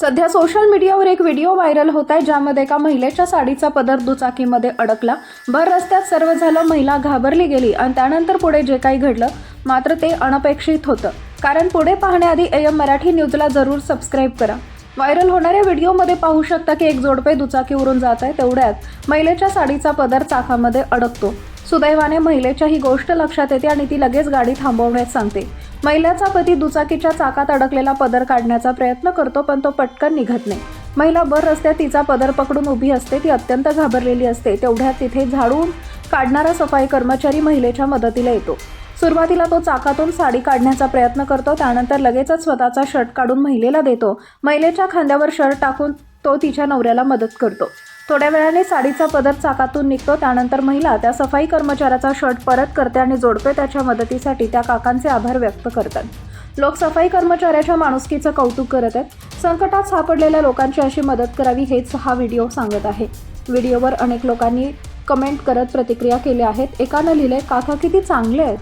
सध्या सोशल मीडियावर एक व्हिडिओ व्हायरल होत आहे ज्यामध्ये एका महिलेच्या साडीचा पदर दुचाकीमध्ये अडकला. भर रस्त्यात सर्व झालं महिला घाबरली गेली आणि त्यानंतर पुढे जे काही घडलं मात्र ते अनपेक्षित होतं. कारण पुढे पाहण्याआधी एम मराठी न्यूजला जरूर सबस्क्राईब करा. व्हायरल होणाऱ्या व्हिडिओमध्ये पाहू शकता की एक जोडपे दुचाकीवरून जात आहे तेवढ्यात महिलेच्या साडीचा पदर चाकामध्ये अडकतो. सुदैवाने महिलेच्या ही गोष्ट लक्षात येते आणि ती लगेच गाडी थांबवण्यास सांगते. महिलेचा पती दुचाकीच्या चाकात अडकलेला पदर काढण्याचा प्रयत्न करतो पण तो पटकन निघत नाही. महिला बर रस्त्यात तिचा पदर पकडून उभी असते ती अत्यंत घाबरलेली असते तेवढ्यात तिथे झाडून काढणारा सफाई कर्मचारी महिलेच्या मदतीला येतो. सुरुवातीला तो चाकातून साडी काढण्याचा प्रयत्न करतो त्यानंतर लगेचच स्वतःचा शर्ट काढून महिलेला देतो. महिलेच्या खांद्यावर शर्ट टाकून तो तिच्या नवऱ्याला मदत करतो. थोड्या वेळाने साडीचा पदर चाकातून निघतो त्यानंतर महिला त्या सफाई कर्मचाऱ्याचा शर्ट परत करते आणि जोडपे त्याच्या मदतीसाठी त्या काकांचे आभार व्यक्त करतात. लोक सफाई कर्मचाऱ्याच्या माणुसकीचं कौतुक करत आहेत. संकटात सापडलेल्या लोकांची अशी मदत करावी हेच हा व्हिडिओ सांगत आहे. व्हिडिओवर अनेक लोकांनी कमेंट करत प्रतिक्रिया केल्या आहेत. एकानं लिहिले काका किती चांगले आहेत.